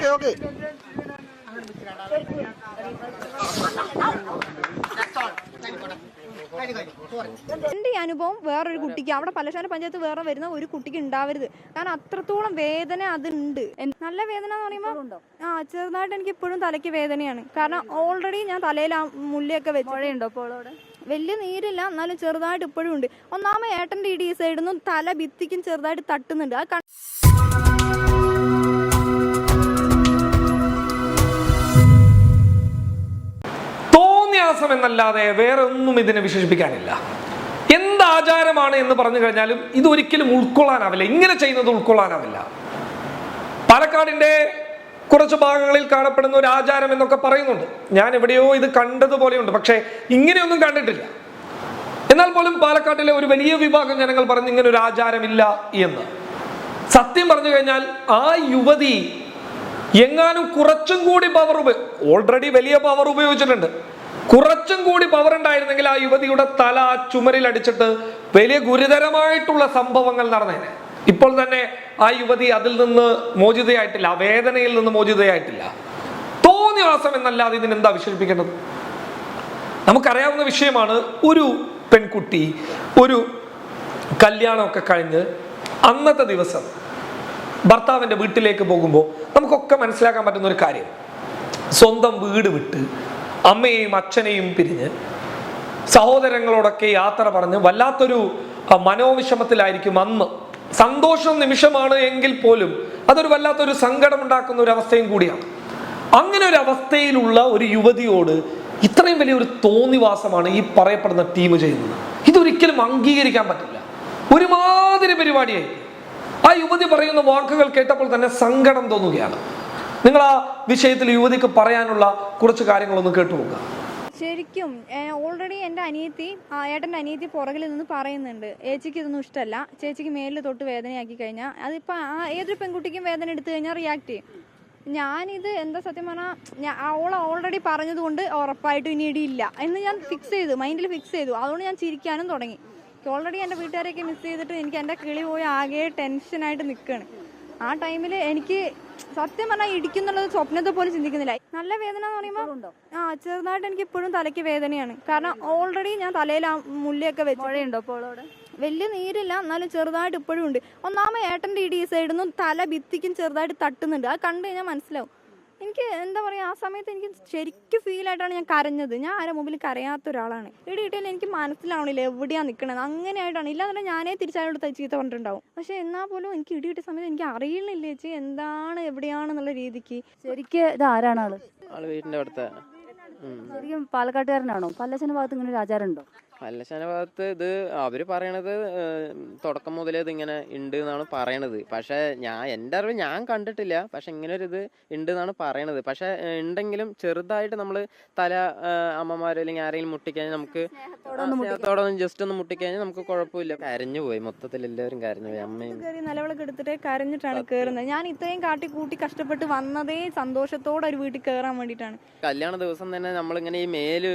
Okay okay. എന്റെ ഈ അനുഭവം വേറൊരു കുട്ടിക്ക്. അവിടെ പലശാല പഞ്ചായത്ത് വേറെ വരുന്ന ഒരു കുട്ടിക്ക് ഉണ്ടാവരുത്. കാരണം അത്രത്തോളം വേദന അതുണ്ട് നല്ല വേദന എന്ന് പറയുമ്പോൾ ആ ചെറുതായിട്ട് എനിക്ക് ഇപ്പോഴും തലയ്ക്ക് വേദനയാണ്. കാരണം ഓൾറെഡി ഞാൻ തലയിൽ ആ മുല്ലയൊക്കെ വെച്ച് മഴയുണ്ടോ അപ്പോൾ അവിടെ? വലിയ നീരില്ല എന്നാലും ചെറുതായിട്ട് ഇപ്പോഴും ഉണ്ട്. ഒന്നാമത് ഏട്ടന്റെ ഇടി സൈഡിൽ നിന്നും തല ഭിത്തിക്കും ചെറുതായിട്ട് തട്ടുന്നുണ്ട്. ആ തോന്നിയാസം എന്നല്ലാതെ വേറെ ഒന്നും ഇതിനെ വിശേഷിപ്പിക്കാനില്ല. എന്ത് ആചാരമാണ് എന്ന് പറഞ്ഞു കഴിഞ്ഞാലും ഇത് ഒരിക്കലും ഉൾക്കൊള്ളാനാവില്ല. ഇങ്ങനെ ചെയ്യുന്നത് ഉൾക്കൊള്ളാനാവില്ല. പാലക്കാടിന്റെ കുറച്ച് ഭാഗങ്ങളിൽ കാണപ്പെടുന്ന ഒരു ആചാരം എന്നൊക്കെ പറയുന്നുണ്ട്. ഞാൻ എവിടെയോ ഇത് കണ്ടതുപോലെയുണ്ട്. പക്ഷേ ഇങ്ങനെയൊന്നും കണ്ടിട്ടില്ല. എന്നാൽ പോലും പാലക്കാട്ടിലെ ഒരു വലിയ വിഭാഗം ജനങ്ങൾ പറഞ്ഞു ഇങ്ങനെ ഒരു ആചാരമില്ല എന്ന്. സത്യം പറഞ്ഞു കഴിഞ്ഞാൽ ആ യുവതി എങ്ങാനും കുറച്ചും കൂടി പവർ ഉപയോഗ ഓൾറെഡി വലിയ പവർ ഉപയോഗിച്ചിട്ടുണ്ട്. കുറച്ചും കൂടി പവർ ഉണ്ടായിരുന്നെങ്കിൽ ആ യുവതിയുടെ തല ആ ചുമരിൽ അടിച്ചിട്ട് വലിയ ഗുരുതരമായിട്ടുള്ള സംഭവങ്ങൾ നടന്നേനെ. ഇപ്പോൾ തന്നെ ആ യുവതി അതിൽ നിന്ന് മോചിതയായിട്ടില്ല ആ വേദനയിൽ നിന്ന് മോചിതയായിട്ടില്ല. തോന്നിവാസം എന്നല്ലാതെ ഇതിനെന്താ വിശേഷിപ്പിക്കേണ്ടത്? നമുക്കറിയാവുന്ന വിഷയമാണ് ഒരു പെൺകുട്ടി ഒരു കല്യാണമൊക്കെ കഴിഞ്ഞ് അന്നത്തെ ദിവസം ഭർത്താവിന്റെ വീട്ടിലേക്ക് പോകുമ്പോൾ നമുക്കൊക്കെ മനസ്സിലാക്കാൻ പറ്റുന്ന ഒരു കാര്യം. സ്വന്തം വീട് വിട്ട് അമ്മയെയും അച്ഛനെയും പിരിഞ്ഞ് സഹോദരങ്ങളോടൊക്കെ യാത്ര പറഞ്ഞ് വല്ലാത്തൊരു മനോവിഷമത്തിലായിരിക്കും അന്ന്. സന്തോഷം നിമിഷമാണ് എങ്കിൽ പോലും അതൊരു വല്ലാത്തൊരു സങ്കടം ഉണ്ടാക്കുന്ന ഒരു അവസ്ഥയും കൂടിയാണ്. അങ്ങനെ ഒരു അവസ്ഥയിലുള്ള ഒരു യുവതിയോട് ഇത്രയും വലിയൊരു തോന്നിവാസമാണ് ഈ പറയപ്പെടുന്ന ടീം ചെയ്യുന്നത്. ഇതൊരിക്കലും അംഗീകരിക്കാൻ പറ്റില്ല. ഒരുമാതിരി പരിപാടിയായി. ആ യുവതി പറയുന്ന വാക്കുകൾ കേട്ടപ്പോൾ തന്നെ സങ്കടം തോന്നുകയാണ്. നിങ്ങൾ ആ വിഷയത്തിൽ യുവതിക്ക് പറയാനുള്ള കുറച്ച് കാര്യങ്ങളൊന്ന് നോക്കുക. ശരിക്കും ഓൾറെഡി എന്റെ അനിയത്തി ഏട്ടന്റെ അനിയത്തി പുറകിൽ നിന്ന് പറയുന്നുണ്ട് ചേച്ചിക്ക് ഇതൊന്നും ഇഷ്ടമല്ല ചേച്ചിക്ക് മേലിൽ തൊട്ട് വേദനയാക്കി കഴിഞ്ഞാൽ അതിപ്പോൾ ആ ഏതൊരു പെൺകുട്ടിക്കും വേദന എടുത്തു കഴിഞ്ഞാൽ റിയാക്ട് ചെയ്യും. ഞാനിത് എന്താ സത്യം പറഞ്ഞാൽ ഞാൻ അവൾ ഓൾറെഡി പറഞ്ഞതുകൊണ്ട് ഉറപ്പായിട്ടും ഇനി ഇടിയില്ല എന്ന് ഞാൻ ഫിക്സ് ചെയ്തു മൈൻഡിൽ ഫിക്സ് ചെയ്തു. അതുകൊണ്ട് ഞാൻ ചിരിക്കാനും തുടങ്ങി. ഓൾറെഡി എന്റെ വീട്ടുകാരെയൊക്കെ മിസ് ചെയ്തിട്ട് എനിക്ക് എന്റെ കിളി പോയി ആകെ ടെൻഷനായിട്ട് നിൽക്കുകയാണ് ആ ടൈമിൽ എനിക്ക് സത്യം പറഞ്ഞാൽ ഇടിക്കുന്നുള്ളത് സ്വപ്നത്തെ പോലും ചിന്തിക്കുന്നില്ല. നല്ല വേദന എന്ന് പറയുമ്പോൾ ആ ചെറുതായിട്ട് എനിക്ക് ഇപ്പോഴും തലയ്ക്ക് വേദനയാണ്. കാരണം ഓൾറെഡി ഞാൻ തലയിൽ ആ മുല്ലയൊക്കെ വെച്ചുണ്ടോ അപ്പോൾ വലിയ നീരില്ല എന്നാലും ചെറുതായിട്ട് ഇപ്പോഴും ഉണ്ട്. ഒന്നാമത് ഏട്ടന്റെ ഇടി സൈഡിൽ നിന്നും തല ഭിത്തിക്കും ചെറുതായിട്ട് തട്ടുന്നുണ്ട്. അത് കണ്ടു കഴിഞ്ഞാൽ മനസ്സിലാവും. എനിക്ക് എന്താ പറയുക ആ സമയത്ത് എനിക്ക് ശരിക്കും ഫീൽ ആയിട്ടാണ് ഞാൻ കരഞ്ഞത്. ഞാൻ ആരെ മുമ്പിൽ കരയാത്ത ഒരാളാണ്. ഇവിടെ കിട്ടിയാൽ എനിക്ക് മനസ്സിലാവണില്ല എവിടെയാണ് നിൽക്കണത് അങ്ങനെയായിട്ടാണ് ഇല്ലാതെ ഞാനേ തിരിച്ചയാളോട് ചീത്ത പറഞ്ഞിട്ടുണ്ടാവും. പക്ഷെ എന്നാൽ പോലും എനിക്ക് ഇടി കിട്ടിയ സമയത്ത് എനിക്ക് അറിയണില്ല ചേച്ചി. എന്താണ് എവിടെയാണെന്നുള്ള രീതിക്ക്. ശരിക്കും ഇത് ആരാണ് ആൾ? വീടിന്റെ ശരിക്കും പാലക്കാട്ടുകാരനാണോ? പല്ലശ്ശന ഭാഗത്ത് ഇങ്ങനെ ഒരു ആചാരം ഉണ്ടോ പല്ലശ്ശന ഭാഗത്ത് ഇത് അവർ പറയണത് തുടക്കം മുതലേ ഇതിങ്ങനെ ഉണ്ട് എന്നാണ് പറയണത്. പക്ഷെ ഞാൻ എന്റെ അറിവ് ഞാൻ കണ്ടിട്ടില്ല. പക്ഷെ ഇങ്ങനെ ഒരു ഇത് ഉണ്ട് എന്നാണ് പറയണത്. പക്ഷെ ഉണ്ടെങ്കിലും ചെറുതായിട്ട് നമ്മൾ തല അമ്മമാരോ അല്ലെങ്കിൽ ആരെങ്കിലും മുട്ടിക്കഴിഞ്ഞാൽ നമുക്ക് സ്നേഹത്തോടെ ഒന്ന് ജസ്റ്റ് ഒന്ന് മുട്ടിക്കഴിഞ്ഞാൽ നമുക്ക് കുഴപ്പമില്ല. കരഞ്ഞു പോയി. മൊത്തത്തിൽ എല്ലാവരും കരഞ്ഞു പോയി. അമ്മയും നിലവിളക്ക് എടുത്തിട്ട് കരഞ്ഞിട്ടാണ് കയറുന്നത് ഞാൻ ഇത്രയും കാട്ടി കൂട്ടി കഷ്ടപ്പെട്ട് വന്നതേ സന്തോഷത്തോടെ ഒരു വീട്ടിൽ കയറാൻ വേണ്ടിയിട്ടാണ്. കല്യാണ ദിവസം തന്നെ നമ്മളിങ്ങനെ ഈ മേൽ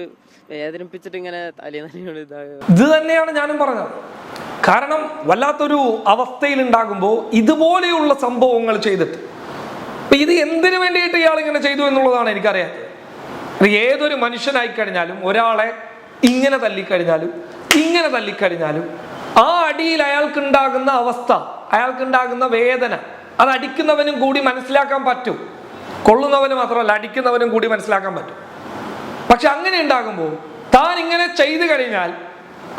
വേദനിപ്പിച്ചിട്ട് ഇങ്ങനെ തലേന്ന് ഇത് തന്നെയാണ് ഞാനും പറഞ്ഞത്. കാരണം വല്ലാത്തൊരു അവസ്ഥയിൽ ഉണ്ടാകുമ്പോൾ ഇതുപോലെയുള്ള സംഭവങ്ങൾ ചെയ്തിട്ട്. അപ്പൊ ഇത് എന്തിനു വേണ്ടിയിട്ട് ഇയാൾ ഇങ്ങനെ ചെയ്തു എന്നുള്ളതാണ് എനിക്കറിയാത്തത്. ഏതൊരു മനുഷ്യനായി കഴിഞ്ഞാലും ഒരാളെ ഇങ്ങനെ തല്ലിക്കഴിഞ്ഞാലും ഇങ്ങനെ തല്ലിക്കഴിഞ്ഞാലും ആ അടിയിൽ അയാൾക്കുണ്ടാകുന്ന അവസ്ഥ അയാൾക്കുണ്ടാകുന്ന വേദന അത് അടിക്കുന്നവനും കൂടി മനസ്സിലാക്കാൻ പറ്റും. കൊള്ളുന്നവന് മാത്രമല്ല അടിക്കുന്നവനും കൂടി മനസ്സിലാക്കാൻ പറ്റും. പക്ഷെ അങ്ങനെ ഉണ്ടാകുമ്പോൾ താൻ ഇങ്ങനെ ചെയ്തു കഴിഞ്ഞാൽ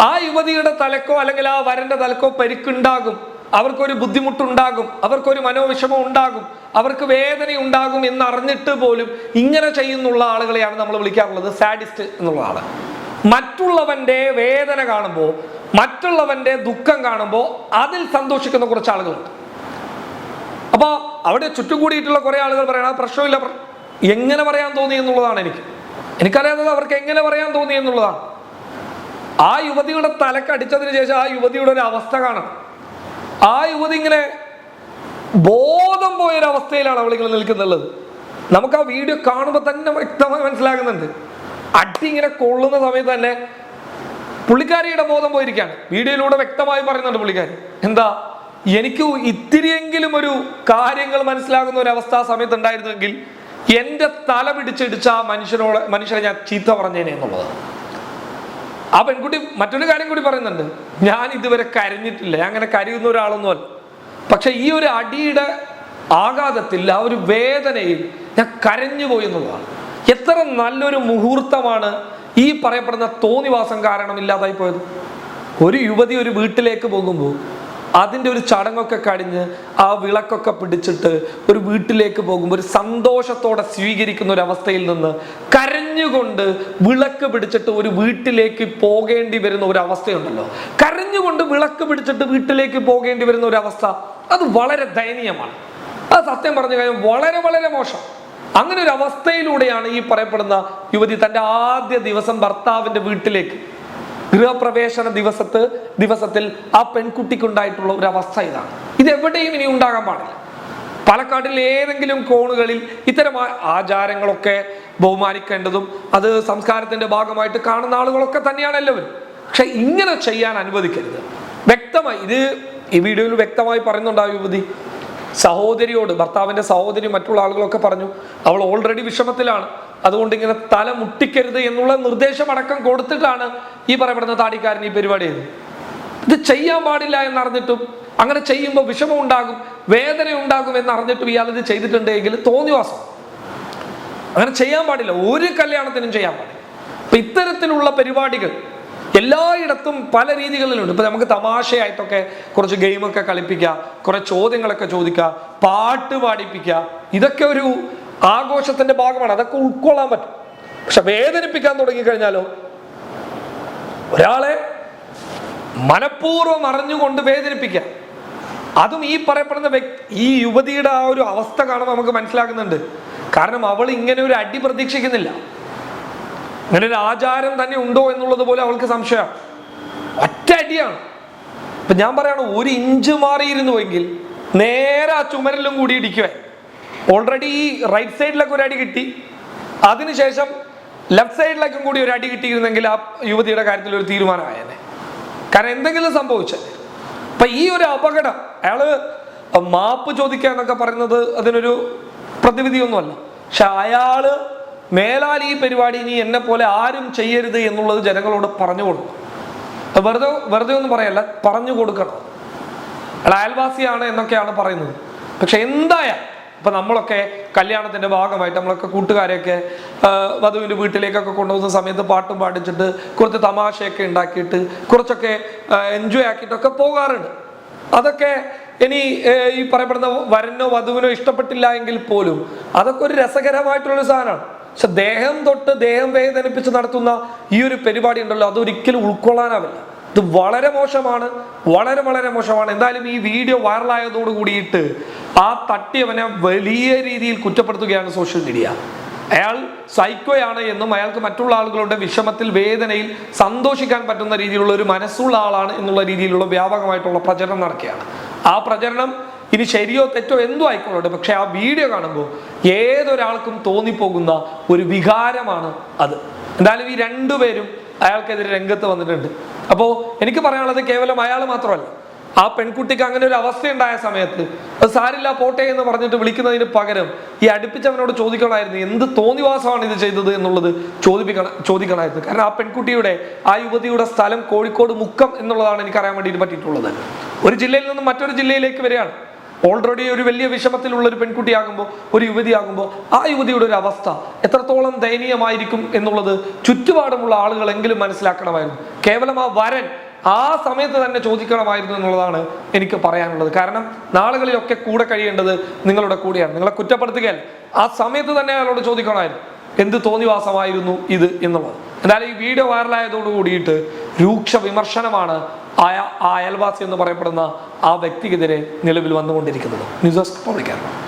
ആ യുവതിയുടെ തലക്കോ അല്ലെങ്കിൽ ആ വരന്റെ തലക്കോ പരിക്കുണ്ടാകും. അവർക്കൊരു ബുദ്ധിമുട്ടുണ്ടാകും. അവർക്കൊരു മനോവിഷമം ഉണ്ടാകും. അവർക്ക് വേദന ഉണ്ടാകും എന്നറിഞ്ഞിട്ട് പോലും ഇങ്ങനെ ചെയ്യുന്നുള്ള ആളുകളെയാണ് നമ്മൾ വിളിക്കാറുള്ളത്. സാഡിസ്റ്റ് എന്നുള്ള മറ്റുള്ളവന്റെ വേദന കാണുമ്പോൾ മറ്റുള്ളവന്റെ ദുഃഖം കാണുമ്പോൾ അതിൽ സന്തോഷിക്കുന്ന കുറച്ച് ആളുകളുണ്ട്. അപ്പോൾ അവിടെ ചുറ്റും കൂടിയിട്ടുള്ള കുറെ ആളുകൾ പറയണം പ്രശ്നമില്ല എങ്ങനെ പറയാൻ തോന്നി എന്നുള്ളതാണ് എനിക്ക്. എനിക്കറിയാത്തത് അവർക്ക് എങ്ങനെ പറയാൻ തോന്നി എന്നുള്ളതാണ്. ആ യുവതിയുടെ തലക്കടിച്ചതിന് ശേഷം ആ യുവതിയുടെ ഒരു അവസ്ഥ കാണണം. ആ യുവതി ഇങ്ങനെ ബോധം പോയൊരു അവസ്ഥയിലാണ് അവളിങ്ങനെ നിൽക്കുന്നുള്ളത്. നമുക്ക് ആ വീഡിയോ കാണുമ്പോൾ തന്നെ വ്യക്തമായി മനസ്സിലാകുന്നുണ്ട്. അടി ഇങ്ങനെ കൊള്ളുന്ന സമയത്ത് തന്നെ പുള്ളിക്കാരിയുടെ ബോധം പോയിരിക്കുകയാണ് വീഡിയോയിലൂടെ വ്യക്തമായി പറയുന്നുണ്ട് പുള്ളിക്കാരി. എന്താ? എനിക്ക് ഇത്തിരിയെങ്കിലും ഒരു കാര്യങ്ങൾ മനസ്സിലാകുന്ന ഒരു അവസ്ഥ ആ സമയത്ത് ഉണ്ടായിരുന്നെങ്കിൽ എന്റെ തല പിടിച്ചിടിച്ച ആ മനുഷ്യനോട് മനുഷ്യനെ ഞാൻ ചീത്ത പറഞ്ഞേനെ എന്നുള്ളത്. ആ പെൺകുട്ടി മറ്റൊരു കാര്യം കൂടി പറയുന്നുണ്ട്. ഞാൻ ഇതുവരെ കരഞ്ഞിട്ടില്ല. അങ്ങനെ കരയുന്ന ഒരാളൊന്നുമല്ല പക്ഷെ ഈ ഒരു അടിയുടെ ആഘാതത്തിൽ ആ ഒരു വേദനയിൽ ഞാൻ കരഞ്ഞു പോയി എന്നുള്ളതാണ്. എത്ര നല്ലൊരു മുഹൂർത്തമാണ് ഈ പറയപ്പെടുന്ന തോന്നിവാസം കാരണം ഇല്ലാതായി പോയത്. ഒരു യുവതി ഒരു വീട്ടിലേക്ക് പോകുമ്പോൾ അതിന്റെ ഒരു ചടങ്ങൊക്കെ കഴിഞ്ഞ് ആ വിളക്കൊക്കെ പിടിച്ചിട്ട് ഒരു വീട്ടിലേക്ക് പോകുമ്പോൾ ഒരു സന്തോഷത്തോടെ സ്വീകരിക്കുന്ന ഒരു അവസ്ഥയിൽ നിന്ന് കരഞ്ഞുകൊണ്ട് വിളക്ക് പിടിച്ചിട്ട് ഒരു വീട്ടിലേക്ക് പോകേണ്ടി വരുന്ന ഒരു അവസ്ഥയുണ്ടല്ലോ. കരഞ്ഞുകൊണ്ട് വിളക്ക് പിടിച്ചിട്ട് വീട്ടിലേക്ക് പോകേണ്ടി വരുന്ന ഒരു അവസ്ഥ അത് വളരെ ദയനീയമാണ്. അത് സത്യം പറഞ്ഞു കഴിഞ്ഞാൽ വളരെ വളരെ മോശം. അങ്ങനെ ഒരു അവസ്ഥയിലൂടെയാണ് ഈ പറയപ്പെടുന്ന യുവതി തന്റെ ആദ്യ ദിവസം ഭർത്താവിന്റെ വീട്ടിലേക്ക് ഗൃഹപ്രവേശന ദിവസത്ത് ദിവസത്തിൽ ആ പെൺകുട്ടിക്കുണ്ടായിട്ടുള്ള ഒരു അവസ്ഥ ഇതാണ്. ഇത് എവിടെയും ഇനി ഉണ്ടാകാൻ പാടില്ല. പാലക്കാട്ടിൽ ഏതെങ്കിലും കോണുകളിൽ ഇത്തരം ആചാരങ്ങളൊക്കെ ബഹുമാനിക്കേണ്ടതും അത് സംസ്കാരത്തിന്റെ ഭാഗമായിട്ട് കാണുന്ന ആളുകളൊക്കെ തന്നെയാണ് എല്ലാവരും പക്ഷെ ഇങ്ങനെ ചെയ്യാൻ അനുവദിക്കരുത്. വ്യക്തമായി ഇത് ഈ വീഡിയോയിൽ വ്യക്തമായി പറയുന്നുണ്ട് ആ യുവതി. സഹോദരിയോട് ഭർത്താവിന്റെ സഹോദരി മറ്റുള്ള ആളുകളൊക്കെ പറഞ്ഞു അവൾ ഓൾറെഡി വിഷമത്തിലാണ്. അതുകൊണ്ട് ഇങ്ങനെ തല മുട്ടിക്കരുത് എന്നുള്ള നിർദ്ദേശം അടക്കം കൊടുത്തിട്ടാണ് ഈ പറയപ്പെടുന്ന താടിക്കാരൻ ഈ പരിപാടി ചെയ്തത്. ഇത് ചെയ്യാൻ പാടില്ല എന്നറിഞ്ഞിട്ടും അങ്ങനെ ചെയ്യുമ്പോൾ വിഷമം ഉണ്ടാകും വേദന ഉണ്ടാകും എന്നറിഞ്ഞിട്ടും ഇയാൾ ഇത് ചെയ്തിട്ടുണ്ടെങ്കിൽ തോന്നിവാസം. അങ്ങനെ ചെയ്യാൻ പാടില്ല ഒരു കല്യാണത്തിനും ചെയ്യാൻ പാടില്ല. അപ്പൊ ഇത്തരത്തിലുള്ള പരിപാടികൾ എല്ലായിടത്തും പല രീതികളിലുണ്ട്. ഇപ്പൊ നമുക്ക് തമാശയായിട്ടൊക്കെ കുറച്ച് ഗെയിമൊക്കെ കളിപ്പിക്കുക കുറെ ചോദ്യങ്ങളൊക്കെ ചോദിക്കുക പാട്ട് പാടിപ്പിക്കുക ഇതൊക്കെ ഒരു ആഘോഷത്തിന്റെ ഭാഗമാണ്. അതൊക്കെ ഉൾക്കൊള്ളാൻ പറ്റും. പക്ഷെ വേദനിപ്പിക്കാൻ തുടങ്ങിക്കഴിഞ്ഞാലോ? ഒരാളെ മനഃപൂർവം അറിഞ്ഞുകൊണ്ട് വേദനിപ്പിക്കാം അതും ഈ പറയപ്പെടുന്ന വ്യക്തി ഈ യുവതിയുടെ ആ ഒരു അവസ്ഥ കാണുമ്പോൾ നമുക്ക് മനസ്സിലാക്കുന്നുണ്ട് കാരണം അവൾ ഇങ്ങനെ ഒരു അടി പ്രതീക്ഷിക്കുന്നില്ല. ഇങ്ങനെ ഒരു ആചാരം തന്നെ ഉണ്ടോ എന്നുള്ളത് പോലെ അവൾക്ക് സംശയമാണ്. ഒറ്റ അടിയാണ്. ഇപ്പൊ ഞാൻ പറയാണ് ഒരു ഇഞ്ച് മാറിയിരുന്നുവെങ്കിൽ നേരെ ആ ചുമരിലും കൂടി ഇടിക്കുവേ ഓൾറെഡി റൈറ്റ് സൈഡിലൊക്കെ ഒരു അടി കിട്ടി. അതിനുശേഷം ലെഫ്റ്റ് സൈഡിലേക്കും കൂടി ഒരു അടി കിട്ടിയിരുന്നെങ്കിൽ ആ യുവതിയുടെ കാര്യത്തിൽ ഒരു തീരുമാനമായേനെ. കാരണം എന്തെങ്കിലും സംഭവിച്ചത് അപ്പൊ ഈ ഒരു അപകടം അയാൾ മാപ്പ് ചോദിക്കുക എന്നൊക്കെ പറയുന്നത് അതിനൊരു പ്രതിവിധിയൊന്നുമല്ല. പക്ഷെ അയാൾ മേലാൽ ഈ പരിപാടി ഇനി എന്നെ പോലെ ആരും ചെയ്യരുത് എന്നുള്ളത് ജനങ്ങളോട് പറഞ്ഞു കൊടുക്കും. വെറുതെ വെറുതെ ഒന്നും പറയല്ല പറഞ്ഞു കൊടുക്കണം. അയാൾ അയൽവാസിയാണ് എന്നൊക്കെയാണ് പറയുന്നത്. പക്ഷെ എന്തായാലും ഇപ്പൊ നമ്മളൊക്കെ കല്യാണത്തിന്റെ ഭാഗമായിട്ട് നമ്മളൊക്കെ കൂട്ടുകാരെയൊക്കെ വധുവിന്റെ വീട്ടിലേക്കൊക്കെ കൊണ്ടുപോകുന്ന സമയത്ത് പാട്ടും പാടിച്ചിട്ട് കുറച്ച് തമാശയൊക്കെ ഉണ്ടാക്കിയിട്ട് കുറച്ചൊക്കെ എൻജോയ് ആക്കിയിട്ടൊക്കെ പോകാറുണ്ട്. അതൊക്കെ ഇനി ഈ പറയപ്പെടുന്ന വരനോ വധുവിനോ ഇഷ്ടപ്പെട്ടില്ല എങ്കിൽ പോലും അതൊക്കെ ഒരു രസകരമായിട്ടുള്ളൊരു സാധനമാണ്. പക്ഷെ ദേഹം തൊട്ട് ദേഹം വേദനിപ്പിച്ച് നടത്തുന്ന ഈ ഒരു പരിപാടി ഉണ്ടല്ലോ അതൊരിക്കലും ഉൾക്കൊള്ളാനാവില്ല. ഇത് വളരെ മോശമാണ് വളരെ വളരെ മോശമാണ്. എന്തായാലും ഈ വീഡിയോ വൈറലായതോട് കൂടിയിട്ട് ആ തട്ടിയവനെ വലിയ രീതിയിൽ കുറ്റപ്പെടുത്തുകയാണ് സോഷ്യൽ മീഡിയ അയാൾ സൈക്കോയാണ് എന്നും അയാൾക്ക് മറ്റുള്ള ആളുകളുടെ വിഷമത്തിൽ വേദനയിൽ സന്തോഷിക്കാൻ പറ്റുന്ന രീതിയിലുള്ള ഒരു മനസ്സുള്ള ആളാണ് എന്നുള്ള രീതിയിലുള്ള വ്യാപകമായിട്ടുള്ള പ്രചരണം നടക്കുകയാണ്. ആ പ്രചരണം ഇനി ശരിയോ തെറ്റോ എന്തോ ആയിക്കോളട്ടെ പക്ഷെ ആ വീഡിയോ കാണുമ്പോൾ ഏതൊരാൾക്കും തോന്നിപ്പോകുന്ന ഒരു വികാരമാണ് അത്. എന്തായാലും ഈ രണ്ടുപേരും അയാൾക്കെതിരെ രംഗത്ത് വന്നിട്ടുണ്ട്. അപ്പോൾ എനിക്ക് പറയാനുള്ളത് കേവലം അയാൾ മാത്രമല്ല. ആ പെൺകുട്ടിക്ക് അങ്ങനെ ഒരു അവസ്ഥ ഉണ്ടായ സമയത്ത് അത് സാരില്ല പോട്ടെ എന്ന് പറഞ്ഞിട്ട് വിളിക്കുന്നതിന് പകരം ഈ അടുപ്പിച്ചവനോട് ചോദിക്കണമായിരുന്നു എന്ത് തോന്നിവാസമാണ് ഇത് ചെയ്തത്? എന്നുള്ളത് ചോദിപ്പിക്കണം ചോദിക്കണമായിരുന്നു. കാരണം ആ പെൺകുട്ടിയുടെ ആ യുവതിയുടെ സ്ഥലം കോഴിക്കോട് മുക്കം എന്നുള്ളതാണ് എനിക്ക് അറിയാൻ വേണ്ടിയിട്ട് പറ്റിയിട്ടുള്ളത്. ഒരു ജില്ലയിൽ നിന്ന് മറ്റൊരു ജില്ലയിലേക്ക് വരികയാണ്. ഓൾറെഡി ഒരു വലിയ വിഷമത്തിലുള്ള ഒരു പെൺകുട്ടിയാകുമ്പോൾ ഒരു യുവതിയാകുമ്പോൾ ആ യുവതിയുടെ ഒരു അവസ്ഥ എത്രത്തോളം ദയനീയമായിരിക്കും എന്നുള്ളത് ചുറ്റുപാടുമുള്ള ആളുകളെങ്കിലും മനസ്സിലാക്കണമായിരുന്നു. കേവലം ആ വരൻ ആ സമയത്ത് തന്നെ ചോദിക്കണമായിരുന്നു എന്നുള്ളതാണ് എനിക്ക് പറയാനുള്ളത്. കാരണം നാളുകളിലൊക്കെ കൂടെ കഴിയേണ്ടത് നിങ്ങളുടെ കൂടെയാണ്. നിങ്ങളെ കുറ്റപ്പെടുത്തുകയാൽ ആ സമയത്ത് തന്നെ അയാളോട് ചോദിക്കണമായിരുന്നു. എന്ത് തോന്നിവാസമായിരുന്നു ഇത്? എന്നുള്ളത്. എന്തായാലും ഈ വീഡിയോ വൈറലായതോട് കൂടിയിട്ട് രൂക്ഷ വിമർശനമാണ് ആ അയൽവാസി എന്ന് പറയപ്പെടുന്ന ആ വ്യക്തിക്കെതിരെ നിലവിൽ വന്നുകൊണ്ടിരിക്കുന്നത്. News desk പബ്ലിക്കാണ്